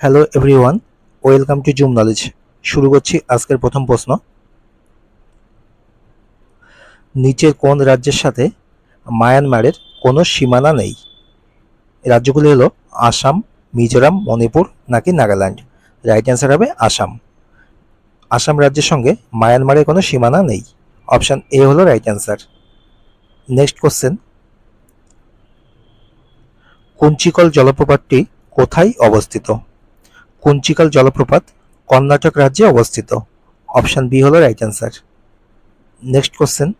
Hello everyone welcome to zoom knowledge শুরু করছি আজকের প্রথম প্রশ্ন। নিচের কোন রাজ্যের সাথে মায়ানমারের কোনো সীমানা নেই? রাজ্যগুলি হলো আসাম, মিজোরাম, মণিপুর নাকি নাগাল্যান্ড? রাইট অ্যান্সার হবে আসাম। আসাম রাজ্যের সঙ্গে মায়ানমারের কোনো সীমানা নেই। অপশান এ হলো right answer next question Kunchikal জলপ্রপাতটি কোথায় অবস্থিত? কুঞ্চিকল জলপ্রপাত কর্ণাটক রাজ্যে অবস্থিত। অপশান বি হলো right answer next question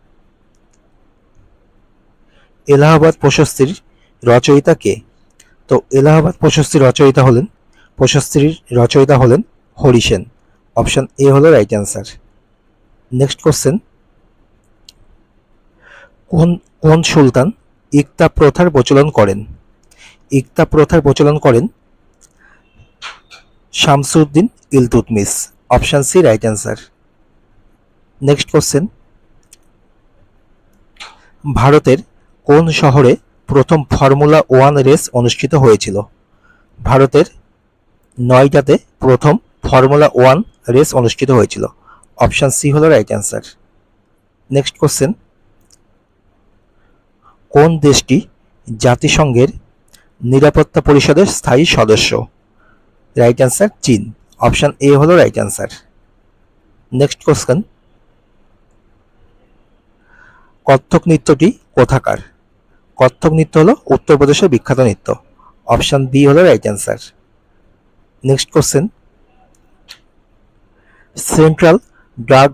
Allahabad প্রশস্তির রচয়িতা কে? তো এলাহাবাদ প্রশস্তির রচয়িতা হলেন, প্রশস্তির রচয়িতা হলেন হরিসেন অপশান এ হলো রাইট অ্যান্সার নেক্সট কোশ্চেন কোন কোন সুলতান ইকতা প্রথার প্রচলন করেন? ইকতা প্রথার প্রচলন করেন Shamsuddin Iltutmish option C right answer next question ভারতের কোন শহরে প্রথম ফর্মুলা ওয়ান রেস অনুষ্ঠিত হয়েছিল? ভারতের নয়টাতে প্রথম ফর্মুলা ওয়ান রেস অনুষ্ঠিত হয়েছিল। অপশান সি হলো রাইট অ্যান্সার নেক্সট কোশ্চেন কোন দেশটি জাতিসংঘের নিরাপত্তা পরিষদের স্থায়ী সদস্য? রাইট অ্যান্সার চীন অপশান এ হলো right answer next question Kathak নৃত্যটি কোথাকার? কত্থক নৃত্য হলো উত্তরপ্রদেশের বিখ্যাত নৃত্য। অপশান বি হলো right answer next question central drug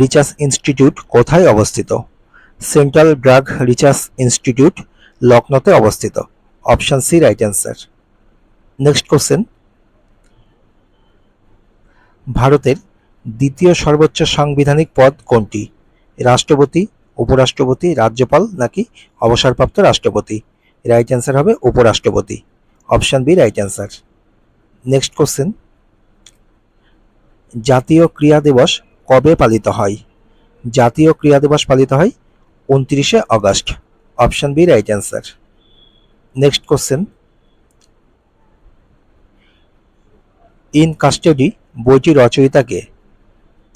research institute কোথায় অবস্থিত? সেন্ট্রাল ড্রাগ রিসার্চ ইনস্টিটিউট লখনৌতে অবস্থিত। Option C right answer next question ভারতের দ্বিতীয় সর্বোচ্চ সাংবিধানিক পদ কোনটি? রাষ্ট্রপতি, উপরাষ্ট্রপতি, রাজ্যপাল নাকি অবসরপ্রাপ্ত রাষ্ট্রপতি? রাইট অ্যান্সার হবে উপরাষ্ট্রপতি। Option B right answer next question জাতীয় ক্রীড়া দিবস কবে পালিত হয়? জাতীয় ক্রীড়া দিবস পালিত হয় উনত্রিশে August. Option B right answer next question in custody বইটি রচয়িতা কে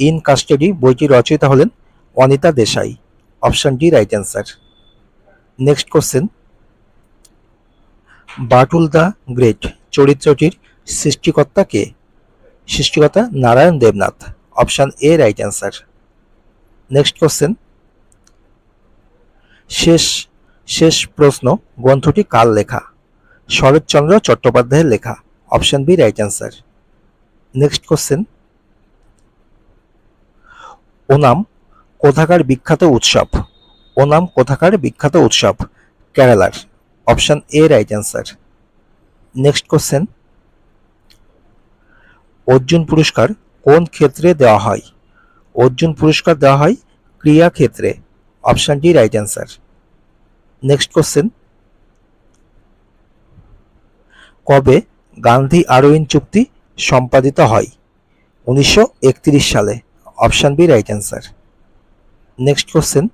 ইন কাস্টাডি বইটি রচয়িতা হলেন Anita Desai. Option D right answer next question Batul the great চরিত্রটির সৃষ্টিকর্তা কে সৃষ্টিকর্তা Narayan Debnath. Option A right answer next question শেষ শেষ প্রশ্ন গ্রন্থটি কার লেখা? শরৎচন্দ্র চট্টোপাধ্যায়ের লেখা। Option B right answer next question Onam কোথাকার বিখ্যাত উৎসব? ওনাম কোথাকার বিখ্যাত উৎসব? কেরালার। Option A right answer next question Arjun পুরস্কার কোন ক্ষেত্রে দেওয়া হয়? অর্জুন পুরস্কার দেওয়া হয় ক্রিয়া ক্ষেত্রে। Option D right answer next question কবে গান্ধী আরোইন চুক্তি সম্পাদিত হয়। উনিশশো একত্রিশ সালে। Option B, right answer. Next question.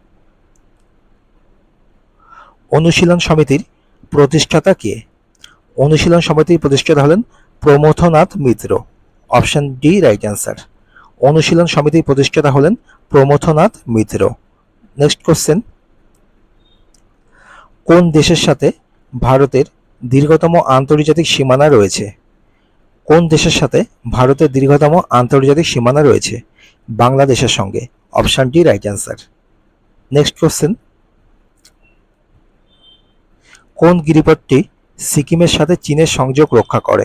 অনুশীলন সমিতির প্রতিষ্ঠাতা কে? অনুশীলন সমিতির প্রতিষ্ঠাতা হলেন Pramathanath Mitra. Option D, right answer. অনুশীলন সমিতির প্রতিষ্ঠাতা হলেন প্রমথনাথ মিত্র। Next question. কোন দেশের সাথে ভারতের দীর্ঘতম আন্তর্জাতিক সীমানা রয়েছে? কোন দেশের সাথে ভারতের দীর্ঘতম আন্তর্জাতিক সীমানা রয়েছে? বাংলাদেশের সঙ্গে। Option D, right answer. Next question. কোন গিরিপথটি সিকিমের সাথে চীনের সংযোগ রক্ষা করে?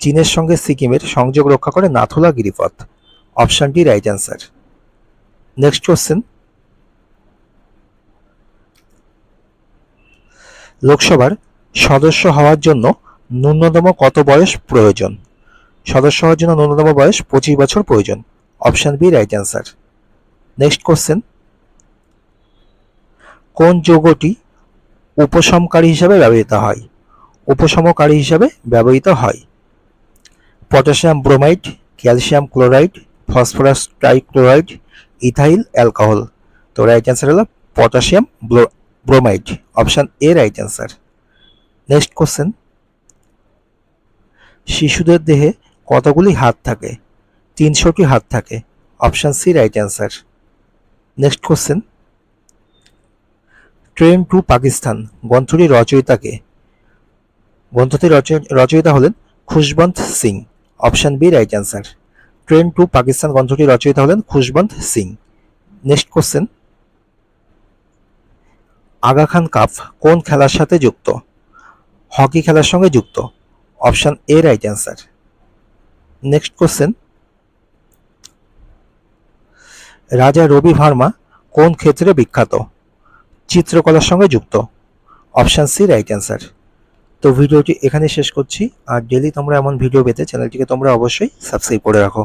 চীনের সঙ্গে সিকিমের সংযোগ রক্ষা করে Nathula গিরিপথ। Option D, right answer. Next question. লোকসভার সদস্য হওয়ার জন্য ন্যূনতম কত বয়স প্রয়োজন? সদস্য হওয়ার জন্য ন্যূনতম বয়স পঁচিশ বছর প্রয়োজন। Option B right answer next question কোন যৌগটি উপশমকারী হিসাবে ব্যবহৃত হয়? উপশমকারী হিসাবে ব্যবহৃত হয়। Potassium bromide, calcium chloride, phosphorus trichloride, ethyl, alcohol. তো রাইট অ্যান্সার হলো potassium bromide. Option A right answer next question শিশুদের দেহে কতগুলি হাত থাকে? তিনশোটি হাত থাকে। Option C, right answer. Next question. Train to Pakistan গ্রন্থটির রচয়িতাকে। গ্রন্থটির রচয়- রচয়িতা হলেন Khushwant Singh. Option B, right answer. Train to Pakistan, গ্রন্থটির রচয়িতা হলেন Khushwant Singh. Next question. Aga Khan cup কোন খেলার সাথে যুক্ত? হকি খেলার সঙ্গে যুক্ত। Option A right answer next question Raja Ravi Varma কোন ক্ষেত্রে বিখ্যাত? চিত্রকলার সঙ্গে যুক্ত। অপশান সি রাইট অ্যান্সার তো ভিডিওটি এখানে শেষ করছি। আর ডেলি তোমরা এমন ভিডিও পেতে চ্যানেলটিকে তোমরা অবশ্যই সাবস্ক্রাইব করে রাখো।